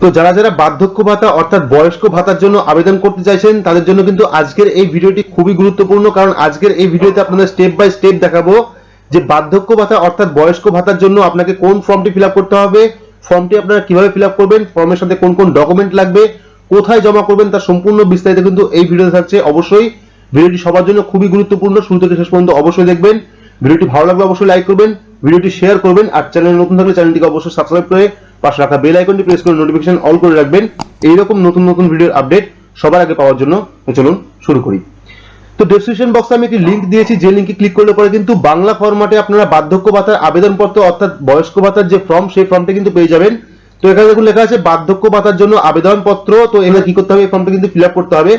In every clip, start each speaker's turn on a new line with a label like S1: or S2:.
S1: তো যারা যারা বার্ধক্য ভাতা অর্থাৎ বয়স্ক ভাতার জন্য আবেদন করতে চাইছেন, তাদের জন্য কিন্তু আজকের এই ভিডিওটি খুবই গুরুত্বপূর্ণ, কারণ আজকের এই ভিডিওতে আপনাদের স্টেপ বাই স্টেপ দেখাবো যে বার্ধক্য ভাতা অর্থাৎ বয়স্ক ভাতার জন্য আপনাকে কোন ফর্মটি ফিল করতে হবে, ফর্মটি আপনারা কীভাবে ফিল করবেন, ফর্মের সাথে কোন কোন ডকুমেন্ট লাগবে, কোথায় জমা করবেন তার সম্পূর্ণ বিস্তারিত কিন্তু এই ভিডিওতে থাকছে। অবশ্যই ভিডিওটি সবার জন্য খুবই গুরুত্বপূর্ণ শুরু থেকে শেষ পর্যন্ত অবশ্যই দেখবেন। ভিডিওটি ভালো লাগলে অবশ্যই লাইক করবেন, ভিডিওটি শেয়ার করবেন, আর চ্যানেল নতুন থাকলে চ্যানেলটিকে অবশ্যই সাবস্ক্রাইব করে পাশে রাখা বেল আইকনটি প্রেস করে নোটিফিকেশন অল করে রাখবেন। এইরকম নতুন নতুন ভিডিওর আপডেট সবার আগে পাওয়ার জন্য চলুন শুরু করি। তো ডেসক্রিপশন বক্সে আমি একটি লিংক দিয়েছি, যে লিংকে ক্লিক করলে পরে কিন্তু বাংলা ফরম্যাটে আপনারা বার্ধক্য ভাতার আবেদনপত্র অর্থাৎ বয়স্ক ভাতার যে ফর্ম সেই ফর্মটা কিন্তু পেয়ে যাবেন। তো এখানে দেখুন লেখা আছে, বার্ধক্য ভাতার জন্য আবেদনপত্র। তো এখানে কি করতে হবে? এই ফর্মটা কিন্তু ফিল আপ করতে হবে।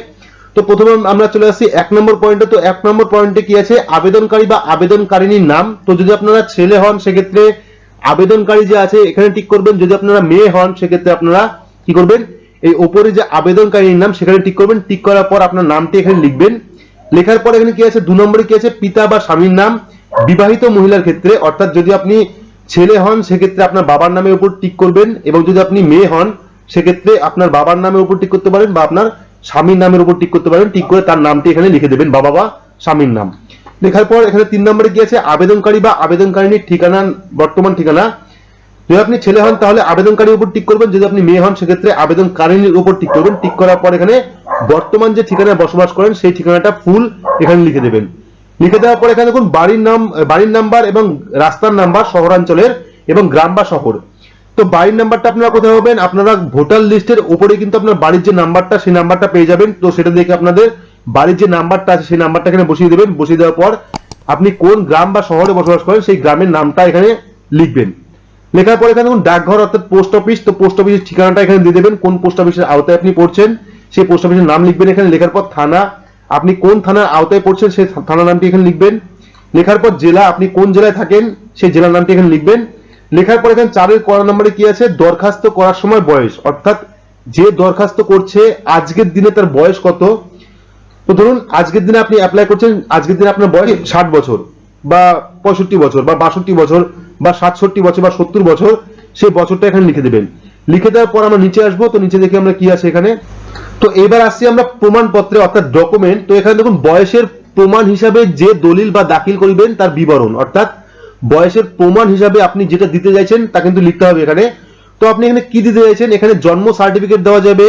S1: তো প্রথমে আমরা চলে আসছি এক নম্বর পয়েন্টে তো এক নম্বর পয়েন্টে কি আছে? আবেদনকারী বা আবেদনকারিনীর নাম। তো যদি আপনারা ছেলে হন, সেক্ষেত্রে আবেদনকারী যে আছে, এখানে টিক করবেন। যদি আপনারা মেয়ে হন, সেক্ষেত্রে আপনারা কি করবেন? এই ওপরে যে আবেদনকারীর নাম, সেখানে টিক করবেন। টিক করার পর আপনার নামটি এখানে লিখবেন। লেখার পর এখানে কি আছে? দু নম্বরে কি আছে? পিতা বা স্বামীর নাম। বিবাহিত মহিলার ক্ষেত্রে, অর্থাৎ যদি আপনি ছেলে হন, সেক্ষেত্রে আপনার বাবার নামের উপর টিক করবেন। এবং যদি আপনি মেয়ে হন, সেক্ষেত্রে আপনার বাবার নামের উপর টিক করতে পারেন বা আপনার স্বামীর নামের উপর টিক করতে পারেন। টিক করে তার নামটি এখানে লিখে দেবেন, বাবা বা স্বামীর নাম। লেখার পর এখানে তিন নম্বরে আছে আবেদনকারী বা আবেদনকারিনীর ঠিকানা, বর্তমান ঠিকানা। যদি আপনি ছেলে হন, তাহলে আবেদনকারীর উপর টিক করবেন। যদি আপনি মেয়ে হন, সেক্ষেত্রে আবেদনকারিনীর উপর টিক করবেন। টিক করার পর এখানে বর্তমান যে ঠিকানায় বসবাস করেন, সেই ঠিকানাটা ফুল এখানে লিখে দেবেন। লিখে দেওয়ার পর এখানে দেখুন, বাড়ির নাম, বাড়ির নাম্বার এবং রাস্তার নাম্বার, শহরাঞ্চলের এবং গ্রাম বা শহর। তো বাড়ির নাম্বারটা আপনারা কোথায় পাবেন? আপনারা ভোটার লিস্টের উপরে কিন্তু আপনার বাড়ির যে নাম্বারটা, সেই নাম্বারটা পেয়ে যাবেন। তো সেটা দেখে আপনাদের বাড়ির যে নাম্বারটা আছে, সেই নাম্বারটা এখানে বসিয়ে দেবেন। বসিয়ে দেওয়ার পর আপনি কোন গ্রাম বা শহরে বসবাস করেন, সেই গ্রামের নামটা এখানে লিখবেন। লেখার পরে এখানে দেখুন, ডাকঘর অর্থাৎ পোস্ট অফিস, তো পোস্ট অফিসের ঠিকানাটা এখানে দিয়ে দেবেন। কোন পোস্ট অফিসের আওতায় আপনি পড়ছেন, সেই পোস্ট অফিসের নাম লিখবেন এখানে। লেখার পর থানা, আপনি কোন থানার আওতায় পড়ছেন, সেই থানার নামটি এখানে লিখবেন। লেখার পর জেলা, আপনি কোন জেলায় থাকেন, সেই জেলার নামটি এখানে লিখবেন। লেখার পর এখানে চারের কড়া নম্বরে কি আছে? দরখাস্ত করার সময় বয়স। অর্থাৎ যে দরখাস্ত করছে, আজকের দিনে তার বয়স কত? তো ধরুন, আজকের দিনে আপনি অ্যাপ্লাই করছেন, আজকের দিনে আপনার বয়স ষাট বছর বা পঁয়ষট্টি বছর বা বাষট্টি বছর বা সাতষট্টি বছর বা সত্তর বছর, সেই বছরটা এখানে লিখে দেবেন। লিখে দেওয়ার পর আমরা নিচে আসব, তো নিচে দেখি আমরা কি আছে এখানে। তো এবার আসছি আমরা প্রমাণপত্রে, অর্থাৎ ডকুমেন্ট তো এখানে দেখুন, বয়সের প্রমাণ হিসাবে যে দলিল বা দাখিল করিবেন, তার বিবরণ। অর্থাৎ বয়সের প্রমাণ হিসাবে আপনি যেটা দিতে চাইছেন, তা কিন্তু লিখতে হবে এখানে। তো আপনি এখানে কি দিতে চাইছেন? এখানে জন্ম সার্টিফিকেট দেওয়া যাবে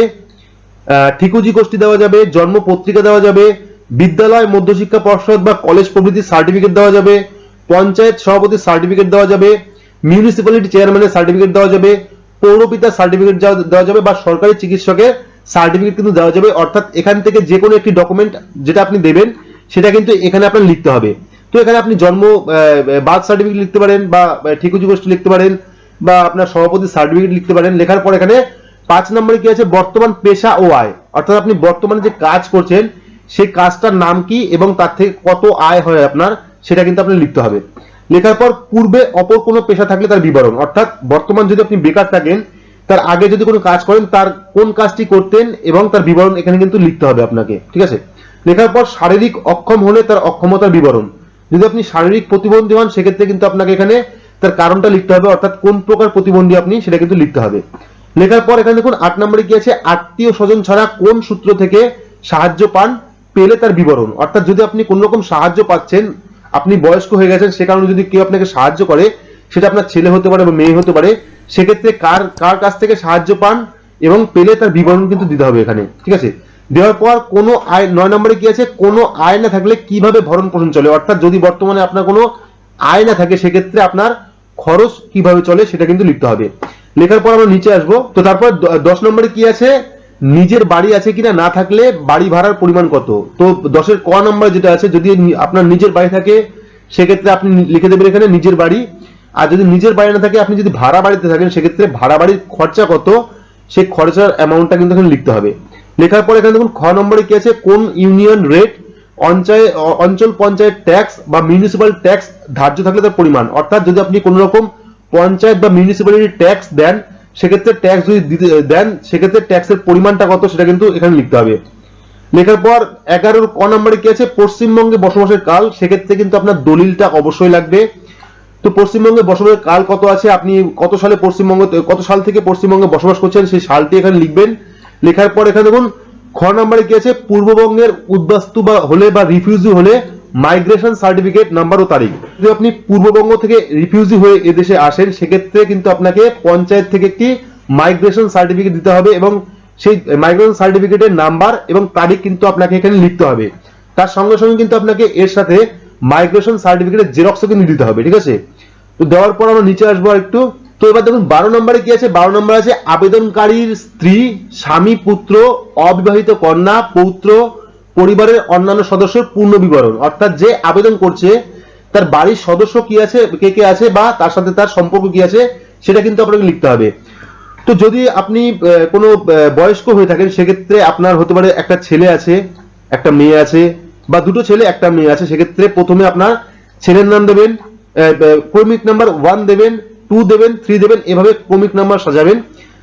S1: ঠিকুজি গোষ্ঠী দেওয়া যাবে, জন্ম পত্রিকা দেওয়া যাবে, বিদ্যালয়, মধ্যশিক্ষা পর্ষদ বা কলেজ প্রভৃতির সার্টিফিকেট দেওয়া যাবে, পঞ্চায়েত সভাপতির সার্টিফিকেট দেওয়া যাবে মিউনিসিপ্যালিটি চেয়ারম্যানের সার্টিফিকেট দেওয়া যাবে পৌরপিতার সার্টিফিকেট দেওয়া যাবে বা সরকারি চিকিৎসকের সার্টিফিকেট কিন্তু দেওয়া যাবে। অর্থাৎ এখান থেকে যে কোনো একটি ডকুমেন্ট যেটা আপনি দেবেন, সেটা কিন্তু এখানে আপনার লিখতে হবে। তো এখানে আপনি জন্ম বার্থ সার্টিফিকেট লিখতে পারেন বা ঠিকুজি গোষ্ঠী লিখতে পারেন বা আপনার সভাপতির সার্টিফিকেট লিখতে পারেন। লেখার পর এখানে পাঁচ নম্বরে কি আছে? বর্তমান পেশা ও আয় অর্থাৎ আপনি বর্তমানে যে কাজ করছেন, সেই কাজটার নাম কি এবং তার থেকে কত আয় হয় আপনার, সেটা কিন্তু আপনি লিখতে হবে। লেখার পর পূর্বে অপর কোনো পেশা থাকলে তার বিবরণ। অর্থাৎ বর্তমান যদি আপনি বেকার থাকেন, তার আগে যদি কোনো কাজ করেন, তার কোন কাজটি করতেন এবং তার বিবরণ এখানে কিন্তু লিখতে হবে আপনাকে। ঠিক আছে? লেখার পর শারীরিক অক্ষম হলে তার অক্ষমতার বিবরণ। যদি আপনি শারীরিক প্রতিবন্ধী হন, সেক্ষেত্রে কিন্তু আপনাকে এখানে তার কারণটা লিখতে হবে, অর্থাৎ কোন প্রকার প্রতিবন্ধী আপনি, সেটা কিন্তু লিখতে হবে। লেখার পর এখানে দেখুন, আট নম্বরে কি আছে? আত্মীয় স্বজন ছাড়া কোন সূত্র থেকে সাহায্য পান পেলে তার বিবরণ। অর্থাৎ যদি আপনি কোন রকম সাহায্য পাচ্ছেন, আপনি বয়স্ক হয়ে গেছেন, সে কারণে যদি কেউ আপনাকে সাহায্য করে, সেটা আপনার ছেলে হতে পারে বা মেয়ে হতে পারে, সেক্ষেত্রে কার কার কাছ থেকে সাহায্য পান এবং পেলে তার বিবরণ কিন্তু দিতে হবে এখানে। ঠিক আছে? দেওয়ার পর কোনো আয়, নয় নম্বরে কি আছে? কোনো আয় না থাকলে কীভাবে ভরণ পোষণ চলে? অর্থাৎ যদি বর্তমানে আপনার কোনো আয় না থাকে, সেক্ষেত্রে আপনার খরচ কীভাবে চলে সেটা কিন্তু লিখতে হবে। লেখার পর আমরা নিচে আসব। তো তারপর দশ নম্বরে কি আছে? নিজের বাড়ি আছে কিনা না থাকলে বাড়ি ভাড়ার পরিমাণ কত? তো দশের ক নম্বরে যেটা আছে, যদি আপনার নিজের বাড়ি থাকে, সেক্ষেত্রে আপনি লিখে দেবেন এখানে নিজের বাড়ি। আর যদি নিজের বাড়ি না থাকে, আপনি যদি ভাড়া বাড়িতে থাকেন, সেক্ষেত্রে ভাড়া বাড়ির খরচা কত? সেই খরচার অ্যামাউন্টটা কিন্তু এখানে লিখতে হবে। লেখার পর এখানে দেখুন, খ নম্বরে কি আছে? কোন ইউনিয়ন রেট অঞ্চল পঞ্চায়েত ট্যাক্স বা মিউনিসিপাল ট্যাক্স ধার্য থাকলে তার পরিমাণ। অর্থাৎ যদি আপনি কোনো রকম পঞ্চায়েত বা মিউনিসিপ্যালিটি ট্যাক্স দেন, সেক্ষেত্রে ট্যাক্স যদি দেন, সেক্ষেত্রে ট্যাক্সের পরিমাণটা কত সেটা কিন্তু এখানে লিখতে হবে। লেখার পর এগারোর ক নম্বরে কি আছে? পশ্চিমবঙ্গে বসবাসের কাল, সেক্ষেত্রে কিন্তু আপনার দলিলটা অবশ্যই লাগবে। তো পশ্চিমবঙ্গে বসবাসের কাল কত আছে? আপনি কত সালে পশ্চিমবঙ্গ, কত সাল থেকে পশ্চিমবঙ্গে বসবাস করছেন? সেই সালটি এখানে লিখবেন। লেখার পর এখানে দেখুন, খ নম্বরে কি আছে? পূর্ববঙ্গের উদ্বাস্তু বা হলে বা রিফিউজি হলে মাইগ্রেশন সার্টিফিকেট নাম্বার ও তারিখ। যদি আপনি পূর্ববঙ্গ থেকে রিফিউজি হয়ে এদেশে আসেন, সেক্ষেত্রে কিন্তু আপনাকে পঞ্চায়েত থেকে একটি মাইগ্রেশন সার্টিফিকেট দিতে হবে এবং সেই মাইগ্রেশন সার্টিফিকেটের নাম্বার এবং তারিখ কিন্তু আপনাকে এখানে লিখতে হবে। তার সঙ্গে সঙ্গে কিন্তু আপনাকে এর সাথে মাইগ্রেশন সার্টিফিকেটের জেরক্সও কিন্তু দিতে হবে, ঠিক আছে? তো দেওয়ার পর আমরা নিচে আসব একটু তো এবার দেখুন, বারো নম্বরে কি আছে? বারো নম্বর আছে, আবেদনকারীর স্ত্রী, স্বামী, পুত্র, অবিবাহিত কন্যা, পৌত্র পরিবারের অন্যান্য সদস্যের পূর্ণ বিবরণ। অর্থাৎ যে আবেদন করছে, তার বাড়ির সদস্য কি আছে, কে কে আছে, বা তার সাথে তার সম্পর্ক কি আছে, সেটা কিন্তু আপনাকে লিখতে হবে। তো যদি আপনি কোনো বয়স্ক হয়ে থাকেন, সেক্ষেত্রে আপনার হতে পারে একটা ছেলে আছে, একটা মেয়ে আছে, বা দুটো ছেলে, একটা মেয়ে আছে, সেক্ষেত্রে প্রথমে আপনার ছেলের নাম দেবেন ক্রমিক নাম্বার ওয়ান দেবেন টু দেবেন থ্রি দেবেন, এভাবে ক্রমিক নাম্বার সাজাবেন।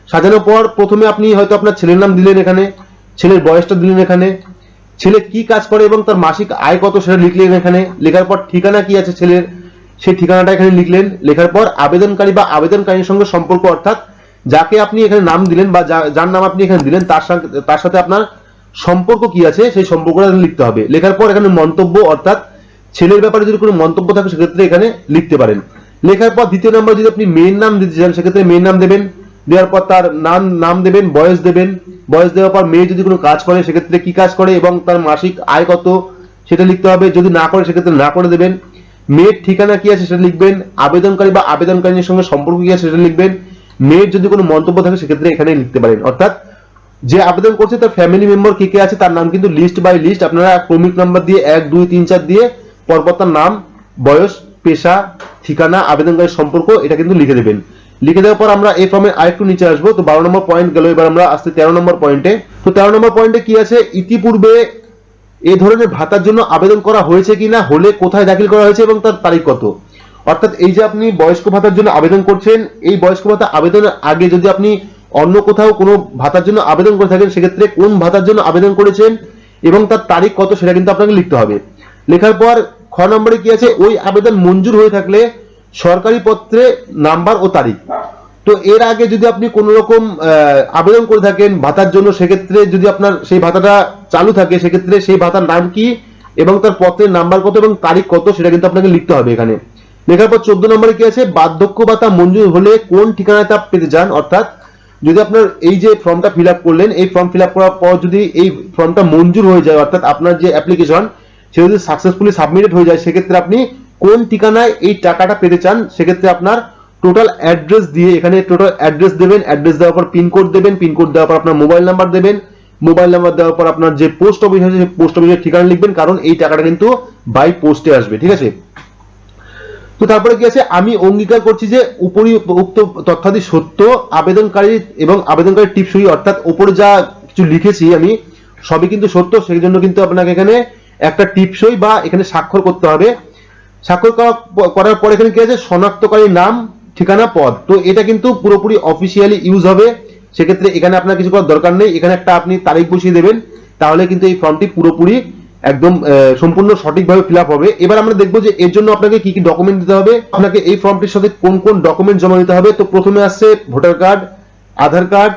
S1: সাজানোর পর প্রথমে আপনি হয়তো আপনার ছেলের নাম দিলেন এখানে, ছেলের বয়সটা দিলেন এখানে ছেলে কি কাজ করে এবং তার মাসিক আয় কত সেটা লিখলেন এখানে? লেখার পর ঠিকানা কি আছে ছেলের? সেই ঠিকানাটা এখানে লিখলেন। লেখার পর আবেদনকারী বা আবেদনকারীর সঙ্গে সম্পর্ক, অর্থাৎ যাকে আপনি এখানে নাম দিলেন বা যার নাম আপনি এখানে দিলেন, তার সঙ্গে তার সাথে আপনার সম্পর্ক কি আছে, সেই সম্পর্কটা লিখতে হবে। লেখার পর এখানে মন্তব্য, অর্থাৎ ছেলের ব্যাপারে যদি কোনো মন্তব্য থাকে, সেক্ষেত্রে এখানে লিখতে পারেন। লেখার পর দ্বিতীয় নম্বর যদি আপনি মেয়ের নাম দিতে চান, সেক্ষেত্রে মেয়ের নাম দেবেন। দেওয়ার পর তার নাম নাম দেবেন, বয়স দেবেন। বয়স দেওয়ার পর মেয়ে যদি কোনো কাজ করে, সেক্ষেত্রে কি কাজ করে এবং তার মাসিক আয় কত সেটা লিখতে হবে। যদি না করে, সেক্ষেত্রে না করে দেবেন। মেয়ের ঠিকানা কি আছে সেটা লিখবেন। আবেদনকারী বা আবেদনকারীর সঙ্গে সম্পর্ক কি আছে সেটা লিখবেন। মেয়ের যদি কোনো মন্তব্য থাকে, সেক্ষেত্রে এখানে লিখতে পারেন। অর্থাৎ যে আবেদন করছে, তার ফ্যামিলি মেম্বার কে কে আছে, তার নাম কিন্তু লিস্ট বাই লিস্ট আপনারা ক্রমিক নাম্বার দিয়ে এক, দুই, তিন, চার দিয়ে পরপর তার নাম, বয়স, পেশা, ঠিকানা, আবেদনকারীর সম্পর্ক, এটা কিন্তু লিখে দেবেন। লিখে দেওয়ার পর আমরা এই ফর্মে আরেকটু নিচে আসব। তো বারো নম্বর পয়েন্ট গেল। এবার আমরা আসতে তেরো নম্বর পয়েন্টে তো তেরো নম্বর পয়েন্টে কি আছে? ইতিপূর্বে এই ধরনের ভাতার জন্য আবেদন করা হয়েছে কিনা, হলে কোথায় দাখিল করা হয়েছে এবং তার তারিখ কত? অর্থাৎ এই যে আপনি বয়স্ক ভাতার জন্য আবেদন করছেন, এই বয়স্ক ভাতা আবেদনের আগে যদি আপনি অন্য কোথাও কোনো ভাতার জন্য আবেদন করে থাকেন, সেক্ষেত্রে কোন ভাতার জন্য আবেদন করেছেন এবং তার তারিখ কত সেটা কিন্তু আপনাকে লিখতে হবে। লেখার পর খ নম্বরে কি আছে? ওই আবেদন মঞ্জুর হয়ে থাকলে সরকারি পত্রে নাম্বার ও তারিখ। তো এর আগে যদি আপনি কোনো রকম আবেদন করে থাকেন ভাতার জন্য, সেক্ষেত্রে যদি আপনার সেই ভাতাটা চালু থাকে, সেক্ষেত্রে সেই ভাতার নাম কি এবং তার পত্রের নাম্বার কত এবং তারিখ কত, সেটা কিন্তু আপনাকে লিখতে হবে এখানে। লেখার পর চোদ্দ নম্বরে কি আছে? বার্ধক্য ভাতা মঞ্জুর হলে কোন ঠিকানায় তা পেতে যান অর্থাৎ যদি আপনার এই যে ফর্মটা ফিল করলেন, এই ফর্ম ফিল করার পর যদি এই ফর্মটা মঞ্জুর হয়ে যায়, অর্থাৎ আপনার যে অ্যাপ্লিকেশন সে যদি সাকসেসফুলি সাবমিটেড হয়ে যায়, সেক্ষেত্রে আপনি কোন ঠিকানায় এই টাকাটা পেতে চান, সেক্ষেত্রে আপনার টোটাল অ্যাড্রেস দিয়ে এখানে টোটাল অ্যাড্রেস দেবেন অ্যাড্রেস দেওয়ার পর পিনকোড দেবেন পিনকোড দেওয়ার পর আপনার মোবাইল নাম্বার দেবেন মোবাইল নাম্বার দেওয়ার পর আপনার যে পোস্ট অফিস আছে, সেই পোস্ট অফিসের ঠিকানা লিখবেন, কারণ এই টাকাটা কিন্তু বাই পোস্টে আসবে, ঠিক আছে? তো তারপরে কি আছে? আমি অঙ্গীকার করছি যে উপরি উক্ত তথ্যাদি সত্য, আবেদনকারী এবং আবেদনকারী টিপসই অর্থাৎ উপরে যা কিছু লিখেছি আমি, সবই কিন্তু সত্য সেই জন্য কিন্তু আপনাকে এখানে একটা টিপসই বা এখানে স্বাক্ষর করতে হবে। স্বাক্ষর করার পর এখানে কি আছে? শনাক্তকারীর নাম, ঠিকানা, পদ। তো এটা কিন্তু পুরোপুরি অফিসিয়ালি ইউজ হবে। সেক্ষেত্রে এখানে আপনার কিছু করার দরকার নেই। এখানে একটা আপনি তারিখ বসিয়ে দেবেন। তাহলে কিন্তু এই ফর্মটি পুরোপুরি একদম সম্পূর্ণ সঠিকভাবে ফিল হবে। এবার আমরা দেখব যে এর জন্য আপনাকে কি কি ডকুমেন্ট দিতে হবে। আপনাকে এই ফর্মটির সাথে কোন কোন ডকুমেন্ট জমা দিতে হবে। তো প্রথমে আসছে voter card Aadhaar card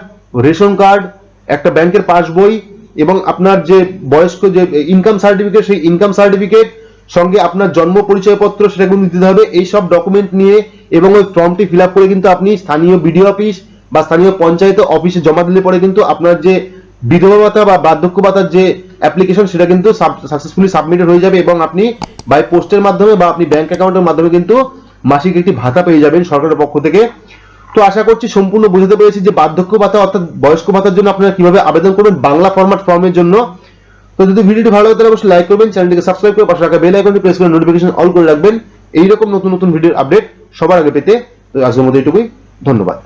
S1: ration card একটা ব্যাংকের পাসবই এবং আপনার যে বয়স্ক যে ইনকাম সার্টিফিকেট সেই ইনকাম সার্টিফিকেট সঙ্গে আপনার জন্ম পরিচয়পত্র, সেটা কিন্তু দিতে হবে। এই সব ডকুমেন্ট নিয়ে এবং ওই ফর্মটি ফিল করে কিন্তু আপনি স্থানীয় বিডিও অফিস বা স্থানীয় পঞ্চায়েত অফিসে জমা দিলে পরে কিন্তু আপনার যে বিধবা ভাতা বা বার্ধক্য ভাতার যে অ্যাপ্লিকেশন সেটা কিন্তু সাকসেসফুলি সাবমিটেড হয়ে যাবে এবং আপনি বাই পোস্টের মাধ্যমে বা আপনি ব্যাংক অ্যাকাউন্টের মাধ্যমে কিন্তু মাসিক একটি ভাতা পেয়ে যাবেন সরকারের পক্ষ থেকে। তো আশা করছি সম্পূর্ণ বুঝতে পেরেছি যে বার্ধক্য ভাতা অর্থাৎ বয়স্ক ভাতার জন্য আপনারা কীভাবে আবেদন করবেন বাংলা ফরম্যাট ফর্মের জন্য। তো যদি ভিডিওটি ভালো লাগে, তাহলে অবশ্যই লাইক করবেন, চ্যানেলটিকে সাবস্ক্রাইব করে পাশে রাখা বেল আইকনটি প্রেস করে নোটিফিকেশন অল করে রাখবেন। এইরকম নতুন নতুন ভিডিওর আপডেট সবার আগে পেতে। আজকের মধ্যে এটুকুই ধন্যবাদ।